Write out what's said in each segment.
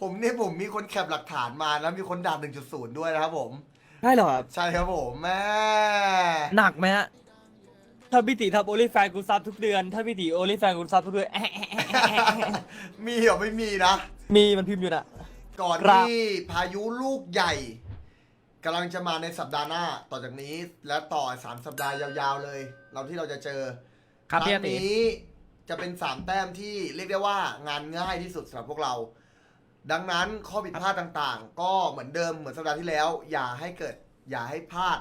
ผมนี่ผมมีคนแคปหลักฐานมาแล้วมีคนด่า1.0 ด้วยนะครับผมใช่เหรอครับใช่ครับผมแม่ หนักไหมฮะถ้าพี่ตีทำโอลิแฟนกูซับทุกเดือน ถ้าพี่ตีโอลิแฟนกูซับทุกเดือนแอะแอะแอะแอะแอะแอะมีเหรอไม่มีนะ มีมันพิมพ์อยู่น่ะ ก่อนครับ ที่พายุลูกใหญ่กำลังจะมาในสัปดาห์หน้าต่อจากนี้และต่อสามสัปดาห์ยาวๆเลย เราที่เราจะเจอครับคพี่รั้งตีนี้จะเป็นสามแต้มที่เรียกได้ว่างานง่ายที่สุดสำหรับพวกเรา ดังนั้นข้อผิดพลาดต่างๆ ก็เหมือนเดิมเหมือนสัปดาห์ที่แล้ว อย่าให้เกิด อย่าให้พลาด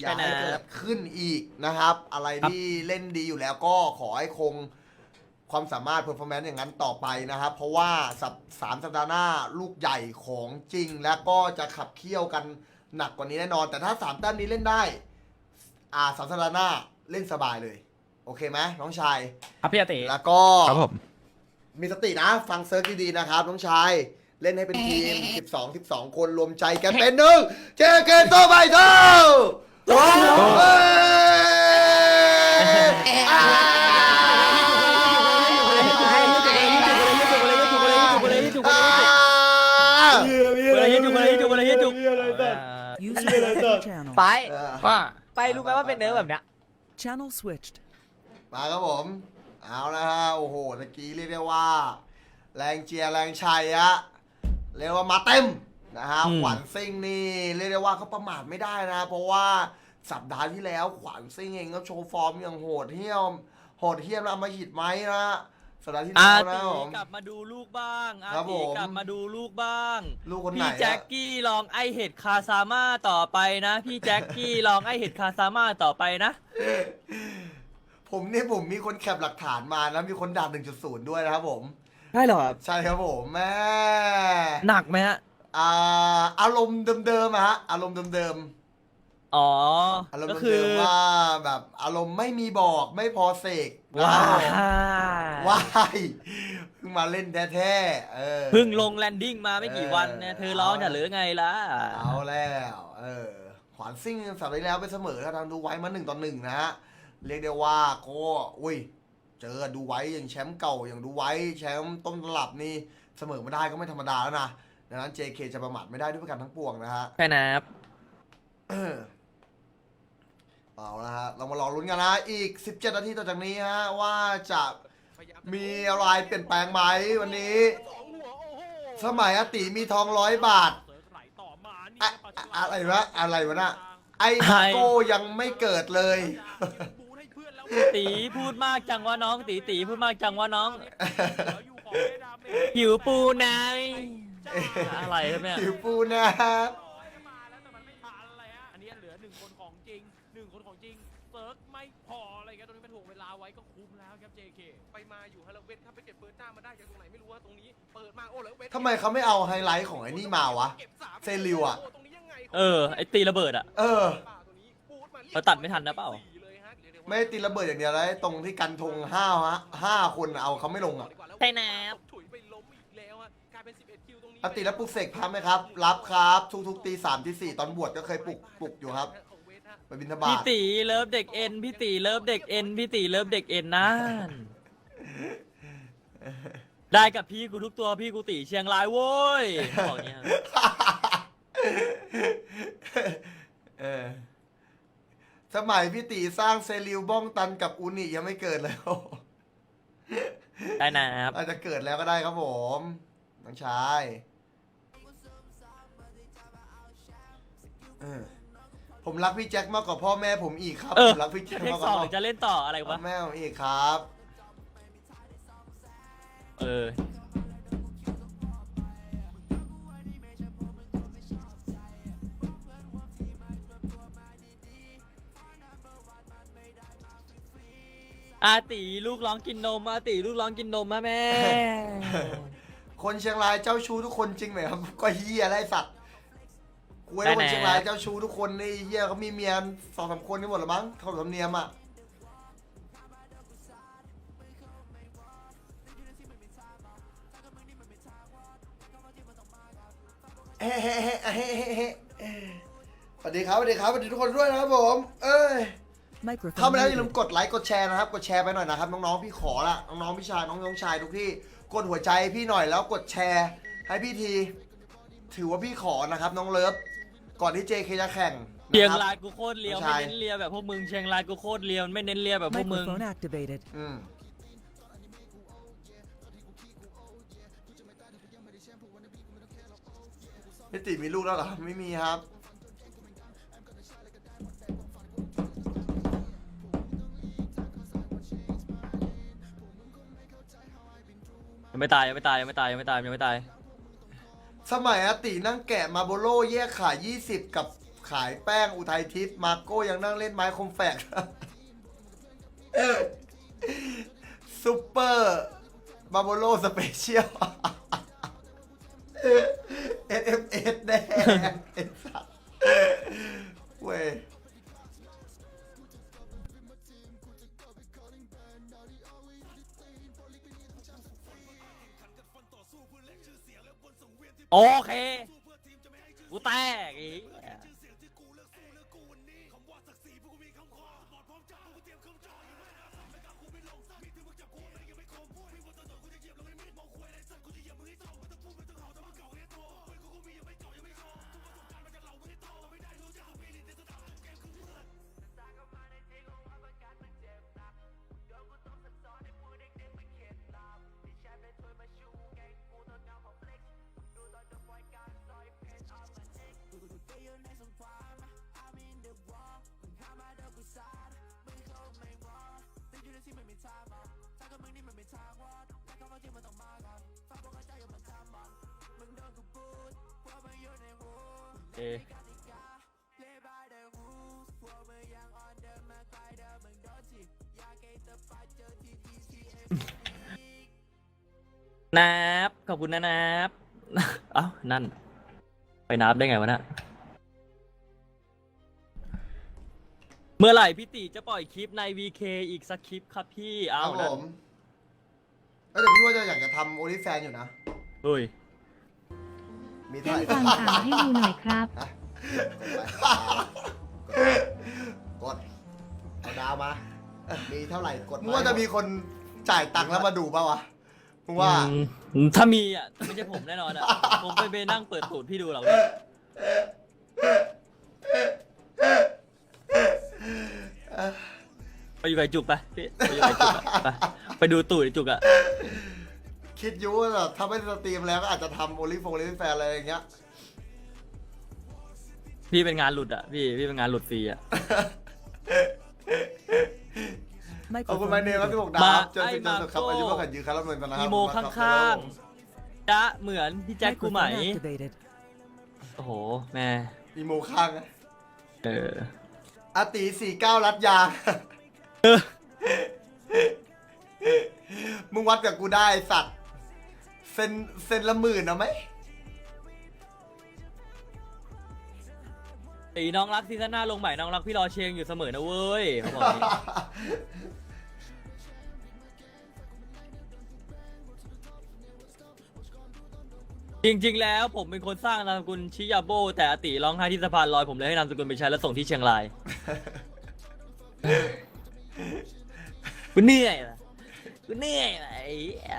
อย่าให้เกิดขึ้นอีกนะครับ อะไรที่เล่นดีอยู่แล้วก็ขอให้คงความสามารถเพอร์ฟอร์แมนซ์อย่างนั้นต่อไปนะครับ เพราะว่าสัปสามสัปดาห์หน้าลูกใหญ่ของจริง แล้วก็จะขับเคี่ยวกันหนักกว่านี้แน่นอน แต่ถ้าสามแต้มนี้เล่นได้ อ่าสามสัปดาห์หน้าเล่นสบายเลย โอเคไหมน้องชายครับพี่ตีแล้วก็ครับผม มีสตินะ ฟังเซิร์ฟดีๆนะครับน้องชาย เล่นให้เป็นทีม 12 12 คนรวมใจกันเป็นหนึ่งเจเกนโตไบเทลไป ว่า ไปรู้ไหมว่าเป็นเนื้อแบบเนี้ย Channel switched. มาครับผม เอาละฮะโอ้โหตะกี้เรียกได้ว่า แรงเจียร์แรงชัยอะเรียกว่ามาเต็มนะฮะขวัญซิ่งนี่เรียกได้ว่าเขาประมาทไม่ได้นะ เพราะว่าสัปดาห์ที่แล้วขวัญซิ่งเองก็โชว์ฟอร์มอย่างโหดเหี้ยมโหดเหี้ยมแล้วเอามาหิดไหมนะสัปดาห์ที่อาแล้วตีนะครับผม กลับมาดูลูกบ้างอาครับตีผมกลับมาดูลูกบ้าง ลูกคนไหนพี่อะแจ็คกี้ลองไอเห็ดคาซาม่าต่อไปนะ พี่แจ็คกี้ลองไอเห็ดคาซาม่าต่อไปนะ ผมนี่ผมมีคนแคปหลักฐานมาแล้วมีคนด่า1.0 ด้วยนะครับผม ใช่เหรอครับใช่ครับผมแม่หนักไหมฮะอ่าอารมณ์เดิมๆอะฮะอารมณ์เดิมอ๋อๆอารมณ์ก็คืเดิอมๆว่าแบบอารมณ์ไม่มีบอกไม่พอเสกว้าว้ายเพิ่งมาเล่นแท้ๆเออ เพิ่งลงแลนดิ้งมาไม่กี่วันเนี่ยเออเธอร้องจะหรือไงล่ะ เอาแล้ว เออ ขวานซิ่งสัปดาห์ที่แล้วไปเสมอกับทางดูไว้มาหนึ่งต่อหนึ่งนะฮะ เรียกได้ว่าก็อุ้ย เจอดูไว้อย่างแชมป์เก่าอย่างดูไว้แชมป์ต้นตลับนี่เสมอไม่ได้ก็ไม่ธรรมดาแล้วนะดังนั้น JK จะประมาทไม่ได้ด้วยประการทั้งปวงนะฮะ ใช่นะครับ เอาละฮะเรามารอลุ้นกันนะ อีก 17 นาทีต่อจากนี้ฮะ ว่าจะมีอะไรเปลี่ยนแปลงไหมวันนี้ สมัยอติมีทองร้อยบาท อะอะอะไรวะอะไรวะน่ะไอ้มาโก้ยังไม่เกิดเลย ตีพูดมากจังว่าน้อง ตีตีพูดมากจังว่าน้องหิวปูนายอะไรครับเนี่ยผิวปูนะครับมาแล้วแต่มันไม่ทันอะไรฮะอันนี้เหลือหนึ่งคนของจริงหนึ่งคนของจริงเซิร์ฟไม่พออะไรครับตรงนี้ไปถ่วงเวลาไว้ก็คุ้มแล้วครับ JK ไปมาอยู่ฮาร์เวทครับไปเก็บเปิดหน้ามาได้จากตรงไหนไม่รู้ว่าตรงนี้เปิดมาโอ้แล้วเวททำไมเขาไม่เอาไฮไลท์ของไอ้นี่มาวะก็บสามเซริวอะโตรงนี้ยังไงเออไอตีระเบิดอะเออป่าตัวนี้ปูดมารียบเราตัดไม่ทันนะเปล่า ไม่ได้ตีระเบิดอย่างเดียวแล้วไอ้ตรงที่กันธงห้าฮะห้าคนเอาเขาไม่ลงอะดีกว่าแล้วใช่นะ ถุยไปล้มอีกแล้วฮะกลายเป็น 11 คิวตรงนี้อติแล้วปลุกเสกพับไหมครับ รับครับ ทุกๆตีสามตีสี่ตอนบวชก็เคยปลุกปลุกอยู่ครับของเวทฮะไปบินทบาพี่ทตีเลิฟเด็กเอ็นพี่ตีเลิฟเด็กเอ็นพี่ตีเลิฟเด็กเอ็นนั่นได้กับพี่กูทุกตัวพี่กูตีเชียงรายโว้ยบอกเนี้ยเออ สมัยพี่ตีสร้างเซริวบ้องตันกับอุนิยังไม่เกิดเลยได้นะครับ อาจจะเกิดแล้วก็ได้ครับผมน้องชายเออผมรักพี่แจ็คมากกว่าพ่อแม่ผมอีกครับเออผมรักพี่แจ็คเทคมากกสว่าองพ่หรือจะเล่นต่ออะไรอวะ แม่ผมอีกครับ เออ อาตีลูกร้องกินนมอาตีลูกร้องกินนมมาแม่ คนเชียงรายเจ้าชู้ทุกคนจริงไหมครับก็เฮียไรสัตว์กูว่าได้คนแน่เชียงรายเจ้าชู้ทุกคนนี่เฮียเขามีเมียสองสามคนกันหมดหรือมั้งเขาสำเนียมอะเฮ้เฮ้เฮ้เฮ้เฮ้เฮ้สวัสดีครับสวัสดีครับสวัสดีทุกคนด้วยนะครับผม เอ้ย Microphone เข้ามาแล้วอย่าลืม muted. กดไลค์กดแชร์นะครับกดแชร์ไปหน่อยนะครับน้องๆพี่ขอละน้องๆพี่ชายน้องๆชายทุกที่กดหัวใจพี่หน่อยแล้วกดแชร์ ให้พี่ที ถือว่าพี่ขอนะครับ น้องเลิฟก่อนที่ JK จะแข่งเชียงนะครับ รายกูโคตรเลียวไม่ไม่ใช่เน้นเลียแบบพวกมึงเชียงรายกูโคตรเลียวไม่เน้นเลียแบบพวกมึง Microphone activated. อืมพี่ติมีลูกแล้วเหรอ ไม่มีครับ ยังไม่ตายยังไม่ตายยังไม่ตายยังไม่ตายยังไม่ตาย สมัยอตินั่งแกะมาโบโลแยกขาย 20 กับขายแป้งอุทัยทิพย์มาโก้ยังนั่งเล่นไม้คมแฝก ซุปเปอร์มาโบโลสเปเชียล SMS แด โอเคนับขอบคุณนะนับ เอ้า นั่น ไปนับได้ไงวะน่ะ เมื่อไหร่พี่ติจะปล่อยคลิปใน VK อีกสักคลิปครับพี่คเอารับผนะมเอ้ยแต่พี่ว่าจะอยากจะทำโอลิแฟนอยู่นะ เฮ้ยมีเท่าแจ้ไหงร่ฟังอ่านให้ดูหน่อยครับฮะกดเอาดาวมา มีเท่าไหร่กดมึงว่าจะมีคนจ่ายตังค์แล้วมาดูป่าวะมึงว่า อืมถ้ามีอะไม่ใช่ผมแน่นอนอะ ผมไปไปนั่งเปิดตูดพี่ดูหรอกเนี่ยไป อยู่กับไอ้จุกไปพี่ไปอยู่กับไอ้จุกอะไปไปดูตูดไอ้จุกอะคิดอยูว่าแบบถ้าไม่สตรีมแล้วก็อาจจะทำโอลิฟงโอลิแฟนอะไรอย่างเงี้ย พี่เป็นงานหลุดอะพี่พี่เป็นงานหลุดฟรีอะขอบคุณ Microphone ไมเนมครับ muted. ที่บอกดาวมาเจอสิเจอสุดครับไอ้อายุมาโก้มากกว่ายืนครับรับเงินกันนะครับอีโมข้างๆ จะเหมือนพี่แจ็คกูไหม Microphone activated. โอ้โหแม่ๆอีโมข้างอะเอออาตีสี่เก้ารัดยาง มึงวัดกับกูได้ไอ้สัตว์ เซนเซนละหมื่นเอาไหม ตีน้องรักซีซั่นหน้าลงใหม่น้องรักพี่รอเชียงอยู่เสมอนะเว้ยเขาบอกอย่างนี้ จริงๆ แล้วผมเป็นคนสร้างนามสกุลชิยาโบ แต่อาติร้องไห้ที่สะพานลอยผมเลยให้นามสกุลไปใช้แล้วส่งที่เชียงราย กูเหนื่อยว่ะกูเหนื่อยว่ะไอ้เหี้ย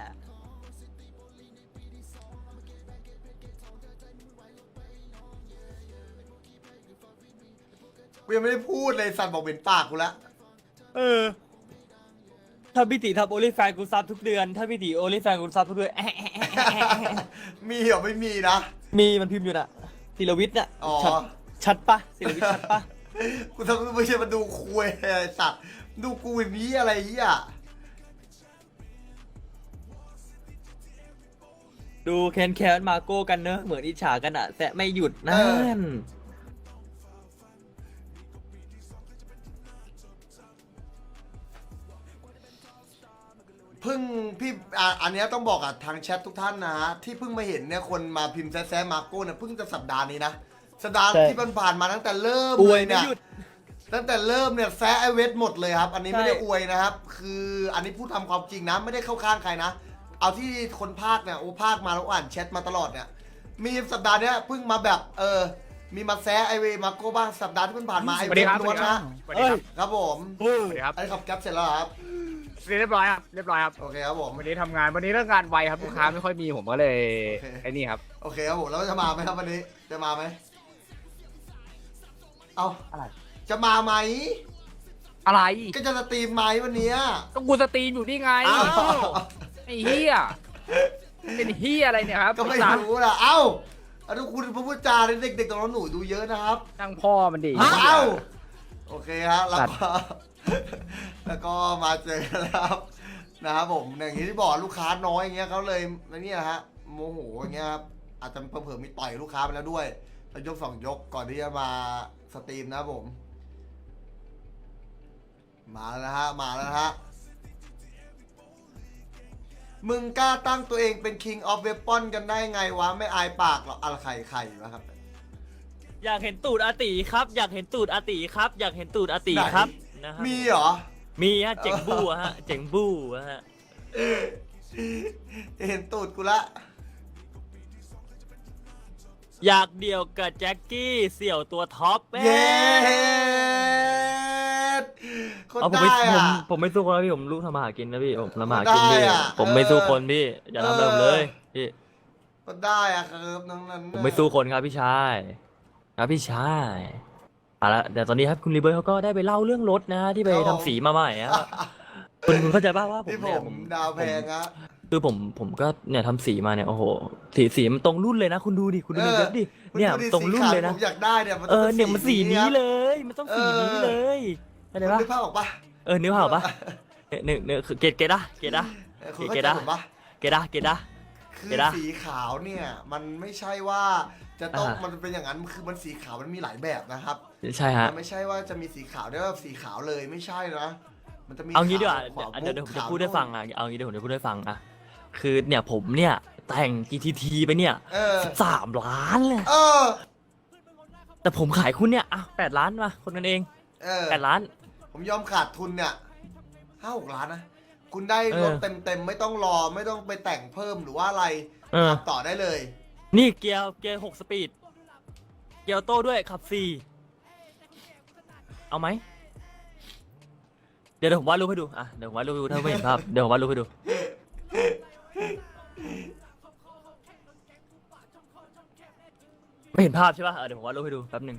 กูยังไม่ได้พูดเลยสัตว์บอกเป็นปากกูละเออ ถ้าพี่ติทำโอลิแฟนกูซับทุกเดือน ถ้าพี่ติโอลิแฟนกูซับทุกเดือนแอะแอะแอะแอะแอะมีเหรอไม่มีนะ มีมันพิมพ์อยู่น่ะศิลวิทย์น่ะอ๋อ ชัดชัดปะศิลวิทย์ชัดปะ กูทำไม่ใช่มาดูคุยไอ้สัตว์ ดูกูอย่างนี้อะไรเหี้ยดูแคนแคนมาโก้กันเนอะเหมือนอิจฉากันอะแต่ไม่หยุดนั่นเพิ่งพี่อะอันเนี้ยต้องบอกอะทางแชททุกท่านนะฮะที่เพิ่งมาเห็นเนี่ยคนมาพิมพ์แซะๆมาโก้เนี่ยเพิ่งจะสัปดาห์นี้นะสัปดาห์ใช่ ที่ผ่านๆมาตั้งแต่เริ่มอเลวยยไม่เนี่ย หยุด ตั้งแต่เริ่มเนี่ยแซะไอเวทหมดเลยครับ อันนี้ใช่ ไม่ได้อวยนะครับ คืออันนี้พูดทำความจริงนะ ไม่ได้เข้าข้างใครนะ เอาที่คนภาคเนี่ยโอ้ภาคมาแล้วอ่านแชทมาตลอดเนี่ย มีสัปดาห์เนี้ยเพิ่งมาแบบเออ มีมาแซะไอเวมาโก้บ้างสัปดาห์ที่เพิ่งผ่านมาไอสวัเวสดีทครับล้วนนะสวัสดีครับครับผมสวัสดีครับอันนี้ขับแก๊ปเสร็จแล้วเหรอครับเรียบร้อยครับเรียบร้อยครับโอเคครับผม วันนี้ทำงานวันนี้เรื่องงานไวครับลูกค้าไม่ค่อยมีผมก็เลยโอเค ไอ้นี่ครับโอเคครับผมแล้วจะมาไหมครับวันนี้จะมาไหมเอาอะไร จะมาไหม อะไรก็จะสตรีมไหมวันเนี้ย ก็กูสตรีมอยู่นี่ไงอ้าว ไอ้เฮียเป็นเฮียอะไรเนี่ยครับก็ไม่สามรู้ล่ะ เอ้าเอาทุกคุณพูดจาเด็กๆตรงนั้นหนูดูเยอะนะครับ ตั้งพ่อมันดิเอ้า โอเคฮะแล้วก็แล้วก็มาเจอกันแล้วครับนะครับผมอย่างที่บอกลูกค้าน้อยอย่างเงี้ยเขาเลยนี่นะฮะโมโหอย่างเงี้ยครับอาจจะเผื่อๆมีต่อยลูกค้าไปแล้วด้วยแล้วยกสองยกก่อนที่จะมาสตรีมนะครับผม มาแล้วนะฮะ มาแล้วนะฮะ มึงกล้าตั้งตัวเองเป็น King of Weapon กันได้ไงวะ ไม่อายปากหรออะไรใครใครวะครับอยากเห็นตูดอาติครับ อยากเห็นตูดอาติครับ อยากเห็นตูดอาติครับนะครับมีเหรอ มีฮะเจ๋งบู้อะฮะเจ๋งบู้อะฮะเห็นตูดกูละ อยากเดี่ยวกับแจ็คกี้เสี่ยวตัวท็อปแม่ เย้ คนเอาผมได้ไม่ผมอะ ผมไม่สู้คนแล้วพี่ผมลูกทำมาหากินนะพี่ผมทำมาหากินพี่ได้อะผมไม่เออสู้คนพี่อย่าทำอะไรผมเลยพี่คนได้อะครับน้องนั้นผมไม่สู้คนครับพี่ชายครับพี่ชายเอาละเดี๋ยวตอนนี้ครับคุณรีเบิร์ตเขาก็ได้ไปเล่าเรื่องรถนะฮะที่ไปทำสีมาใหม่อะคุณคุณเข้าใจป่าวว่าผมที่ผเนี่ยมดาวแพงอะคือผมผมก็เนี่ยทำสีมาเนี่ยโอ้โหสีสีมันตรงรุ่นเลยนะ คุณดูดิคุณดูในเว็บดิคุณเนี่ยดูดิตรงรุ่นเลยนะสีขาวผมอยากได้เนี่ยมันเอต้องอเนี่ยมันสีนี้ครับเลย มันต้องสีนี้เออเลย เข้าใจคุณปะนึกภาพออกปะเออนึกภาพออกปะเนี่ยเนี่ยเนี่ยคือเกตเกตอะเกตอะ เออคุณเกเข้าตใจอะผมปะเกตอะเกตอะ คือเห็นปะสีขาวเนี่ยมันไม่ใช่ว่าจะต้องอ่ามั มันเป็นอย่างนั้นคือมันสีขาวมันมีหลายแบบนะครับใช่ฮะ มันไม่ใช่ว่าจะมีสีขาวได้ว่าสีขาวเลยไม่ใช่นะมันจะมีเอางี้ดีกว่าขวเดี๋ยวเดี๋ยวผมจะขาวพูดให้ฟังอะ เอางี้เดี๋ยวผมจะพูดให้ฟังอะ คือเนี่ยผมเนี่ยแต่ง GTT ไปเนี่ยเออสามล้านเลย เออแต่ผมขายคุณเนี่ยอะแปดล้านมาคนกันเองเออแปดล้าน ผมยอมขาดทุนเนี่ยห้าหกล้านนะ คุณได้เออรถเต็มเต็มๆไม่ต้องรอไม่ต้องไปแต่งเพิ่มหรือว่าอะไรเออขับต่อได้เลย นี่เกียร์เกียร์หกสปีด เกียร์ออโต้ด้วยขับสี่เอาไหม เดี๋ยวเดี๋ยวผมวาดรูปให้ดู อะ เดี๋ยวผมวาดรูปให้ดูถ้าไม่เห็นภาพ เดี๋ยวผมวาดรูปให้ดู ไม่เห็นภาพใช่ป่ะเออเดี๋ยวผมวาดรูปให้ดูแป๊บหนึ่ง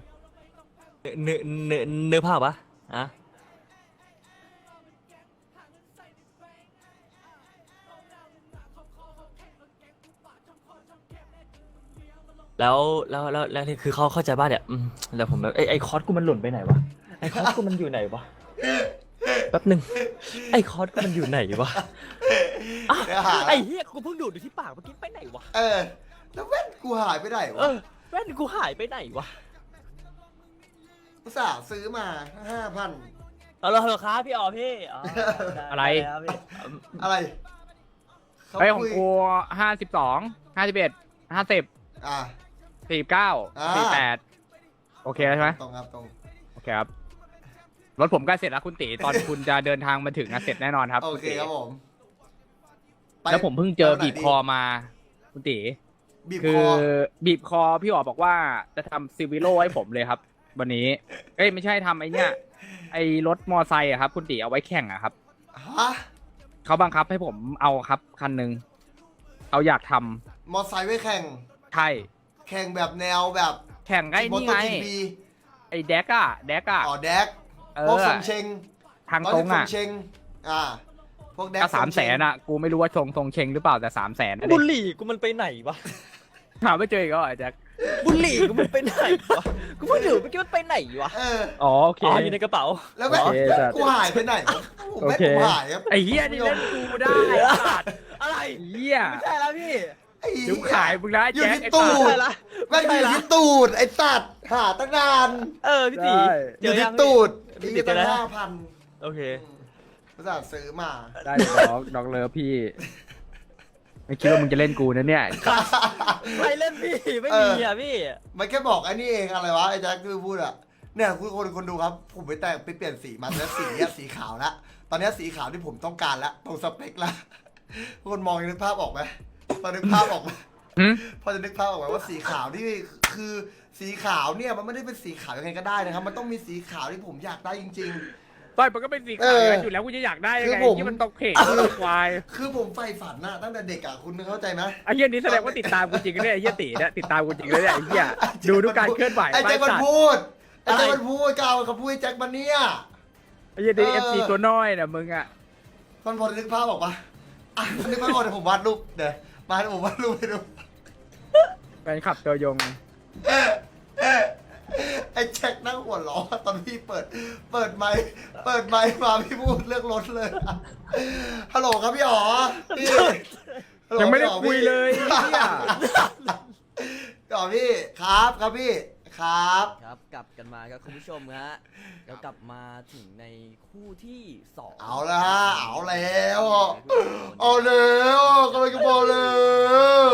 เนื้อเนื้อเนื้อภาพปะอะ แล้วแล้วแล้วแล้วนี่คือเขาเข้าใจป่ะเนี่ยอืมแล้วผมแบบไอไอคอร์สกูมันหล่นไปไหนวะไอคอร์สกูมันอยู่ไหนวะแป๊บหนึ่งไอคอร์สกูมันอยู่ไหนวะอ้าวเดี๋ยวหา ไอเฮียกูเพิ่งดูดอยู่ที่ปากเมื่อกี้ไปไหนวะเออ แล้วแว่นกูหายไปไหนเอวะอแว่นกูหายไปไหนวะอุตส่าห์ซื้อมาห้าพัน เอาละเหรอครับพี่อ๋อพี่อ๋อด้อะไร ด้ครับพี่อะไรเขาเฮ้ยขอคุงยกูห้าสิบสองห้าสิบเอ็ดห้าสิบอะ สี่เก้าอ่า สี่แปดโอเคแล้วใช่ไหมตรงครับตรง โอเคครับ รถผมใกล้เสร็จแล้วคุณตีตอน คุณจะเดินทางมาถึงนะเสร็จแน่นอนครับโอคุณเคตีครับผมไปแล้วผมเพิ่งเจอไปไหนบีบคอมา คุณตีบีบคืคออบีบคอพี่อ๋อบอกว่าจะทำซีวิโลให้ผมเลยครับ วันนี้ เอ้ยไม่ใช่ทำไอ้เนี่ย ไอ้รถมอไซค์อะครับ คุณตีเอาไว้แข่งอะครับ ฮะเขาบังคับให้ผมเอาครับคันหนึ่งเขาอยากทำมอไซค์ไว้แข่ง ใช่ แข่งแบบแนวแบบแข่งไอ้นี่ไง MotoGP ไอ้แดกอะแดกอะอ๋อแดกเอพวกอทรงเชงทางตรงร้อยอะสิบทเชงอ่า พวกแดกก็สามแสนอะกูไม่รู้ว่าชงทรงเชงหรือเปล่าแต่สามแสนนะบุเด็หรี่กูมันไปไหนวะหาไม่เจออีกแล้วเหรอไอ้แจ็คบุหรี่กูมันไปไหนวะ กูเพิ่งดูเมื่อกี้มันไปไหนวะ เออ อ๋อโอเค อ๋ออยู่ในกระเป๋า แล้วแม่งโอเคจัดกูหายไปไหนวะผมโอแม่งเค กูหายครับ ไอ้เหี้ยนี่เล่นกูได้ไอ้สัตว์อะไรไอ้เหี้ย ไม่ใช่แล้วพี่ ไอ้เหี้เดี๋ยวขายมึงนะไอ้อยู่แจ็คที่ไอ้ตูสัตดว์ใช่ละแม่งอยู่ที่ตูด ไอ้สัตว์หาตั้งนานเออพี่ตีได้เจอยู่อที่ยังตูดพี่นี่ติดตั้งแล้วห้าพันโอเคภาษาห์ซื้อมา ได้น้องน้องเลิฟพี่ ไม่คิดว่ามึงจะเล่นกูนะเนี่ย ใครเล่นพี่ไม่มีอะพี่ มันแค่บอกไอ้นี่เองอะไรวะไอ้แจ็คคือพูดอะเนี่ยคุณคนคนดูครับ ผมไปแต่งไปเปลี่ยนสีมาแล้วสีเนี้ยสีขาวละตอนเนี้ยสีขาวที่ผมต้องการละตรงสเปคละทุกคนมองนึกภาพออกไหม พอนึกภาพออกไหมหืม พอจะนึกภาพออกไหมว่าสีขาวที่คือสีขาวเนี่ยมันไม่ได้เป็นสีขาวยังไงก็ได้นะครับ มันต้องมีสีขาวที่ผมอยากได้จริงๆต้อยมันก็เป็นสีเอขาวออยู่แล้วกูจะอยากได้ยังคือไงผม ที่มันตกเข่งคือควายคือผมใฝ่ฝันนะตั้งแต่เด็กอะคุณเข้าใจไหม ไอ้เหี้ยนี้แสดงว่าติดตามกูจริงนะเนี่ยไอ้เหี้ยตีเนี่ยติดตามกูจริงเลยเนี่ยไอ้เหี้ยดูทุกการเคลื่อนไหวไอ้แจ็คมันสัตว์พูดไอ้แจ็คมันพูดกล่าวกับพูดไอ้แจ็คมันเนี่ยไอ้เหี้ยนี่เอเออ ฟซีตัวน้อยน่ะมึงอะมันพอนึกภาพออกปะอะนึกภาพออกเดี๋ยวผมวาดรูปเดี๋ยว มาเดี๋ยวผมวาดรูปให้ดูแฟนขับตัวยง ไอ้แจ็คนั่งหัวล้อตอนพี่เปิด เปิดไมค์เปิดไมค์มาพี่พูดเรื่องรถเลยอะฮัลโหลครับพี่อ๋อพี่ฮัลโหลยังไม่ได้พี่อ๋อคุยพี่เลยไอ้เหี้ยพี่อ๋อพี่ครับครับพี่ ครับ ครับกลับกันมาครับคุณผู้ชมฮะแล้วกลับมาถึงในคู่ที่สองเอาละฮะเอาแล้วเอาแล้วกำลังจะบอกแล้ว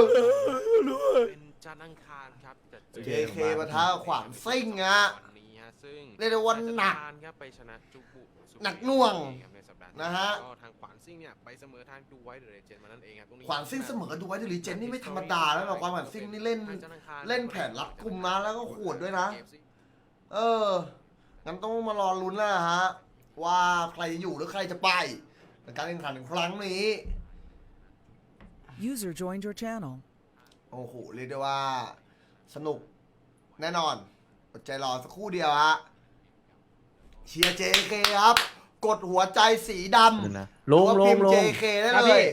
เป็นจันทร์อังคารครับจะเจอ JK ปะทะขวานซิ่งอะ วันนี้ฮะ ซึ่งเรียกได้ว่าหนักจันทร์อังคารครับไปชนะจูบุสุหนักหน่วงครับในสัปดาห์นะฮะก็ทางขวานซิ่งเนี่ยไปเสมอทางดูไว้เดอะเลเจนด์มานั่นเองครับตรงนี้ ขวานซิ่งเสมอดูไว้ดิลิเจนนี่ไม่ธรรมดาแล้วนะความขวานซิ่งนี่เล่นทางจันทร์อังคารเล่นแผนรัดกุมนะแล้วก็โหดด้วยนะ เออ งั้นต้องมารอลุ้นแล้วนะฮะ ว่าใครจะอยู่หรือใครจะไปในการแข่งขันครั้งนี้ User joined your channel. โอ้โหเรียกได้ว่า สนุกแน่นอน อดใจรอสักครู่เดียวฮะเชียร์ JK ครับ กดหัวใจสีดำลุงหรือว่าลุพิงมพ์ลุง JK ได้ครับเลพี่ ย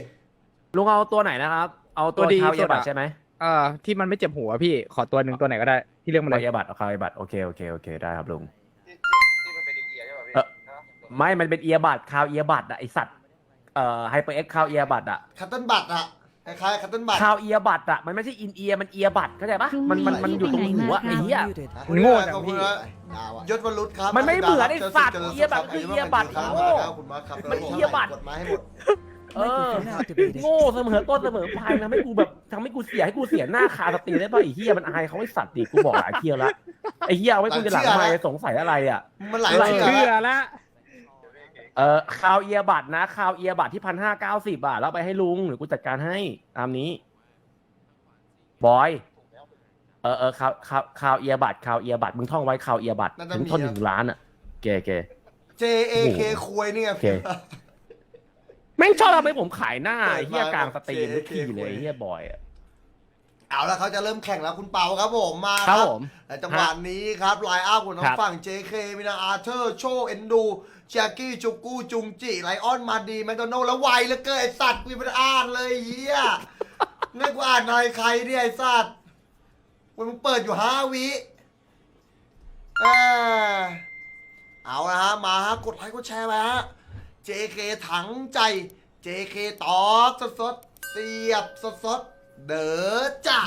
ลุงเอาตัวไหนนะครับ เอาตัวตัวดีคาวสุเอียดบัตอะใช่ไหมเอ่อที่มันไม่เจ็บหัวพี่ขอตัวหนึ่งตัวไหนก็ได้ที่เรื่องมาเลคาวยเอียบัตเอาคาวเอียบัตโอเคโอเคโอเคได้ครับลุงเออไม่มันเป็นเอียบัตคาวเอียบัตอะไอสัตว์เอ่อไฮเปอร์เอ็กคาวเอียบัตอะคัตเติ้ลบัตอะ คล้ายๆคัตเติ้ลบัต คาวเอียบัตอะมันไม่ใช่อินเอียมันเอียบัตเข้าใจปะมันมันมันอยู่ตรงหัวไอ้เหี้ย Muted. มันโง่จังขอบคุณพี่นะยศวรุษครับมันไม่เหมือนไอ้สัตว์จริญเอียบัตรคือเอียบัตรครับโง่ขอบคุณมากครับมันเอียบัตร กดมาให้หมดเออ Microphone activated. โง่เสมอต้นเสมอปลายทำให้กูแบบทำให้กูเสียให้กูเสียหน้าคาสตรีได้ป่ะไอ้เหี้ยมันอายเขาไอ้สัตว์ดิกูบอกหลายเที่ยวละไอ้เหี้ยเอาไว้กูจะหลังทำไมสงสัยอะไรอะมันหลายหลังเชื่อเชื่อแล้วแล้ว เออคาวเอียบัตรนะคาวเอียบัตรที่พันห้าเก้าสิบาทแล้วเอาไปให้ลุงหรือกูจัดการให้ตามนี้ บอย เออเออคาวคาวคาวเอียบัตรคาวเอียบัตรมึงท่องไว้คาวเอียบัตรถึงทนถึงล้านอะเกเก JAK คุยเนี่ย โอเค แม่งชอบทำให้ผมขายหน้าไอ้เฮียเปิดมากลางสตรีมเจ๊ทุกทีเลยเจ๊ไอ้เฮียบอยอะ เอาละเขาจะเริ่มแข่งแล้วคุณเปาครับผมมาครับผมแต่จังหวะนี้ครับไลน์อัพของทั้คงรับ ฝั่ง JK มีนาอาร์เธอร์ โชเอนดูเชียกี้จุกกู้จุงจิไลออนมาดีแมคโดนัลแล้วไวเหลือเกินไอสัตว์กูยังไม่ได้อ่านเลยเฮียนึกว่าอ่านอะไรใครเนี่ยไอสัตว์วันมึงเปิดอยู่ห้าวิเออเอาละฮะมาฮะกดไลค์กดแชร์ไปฮะ JK ถังใจ JK ตอกสดๆเสียบสดๆ เด้อจ้ะ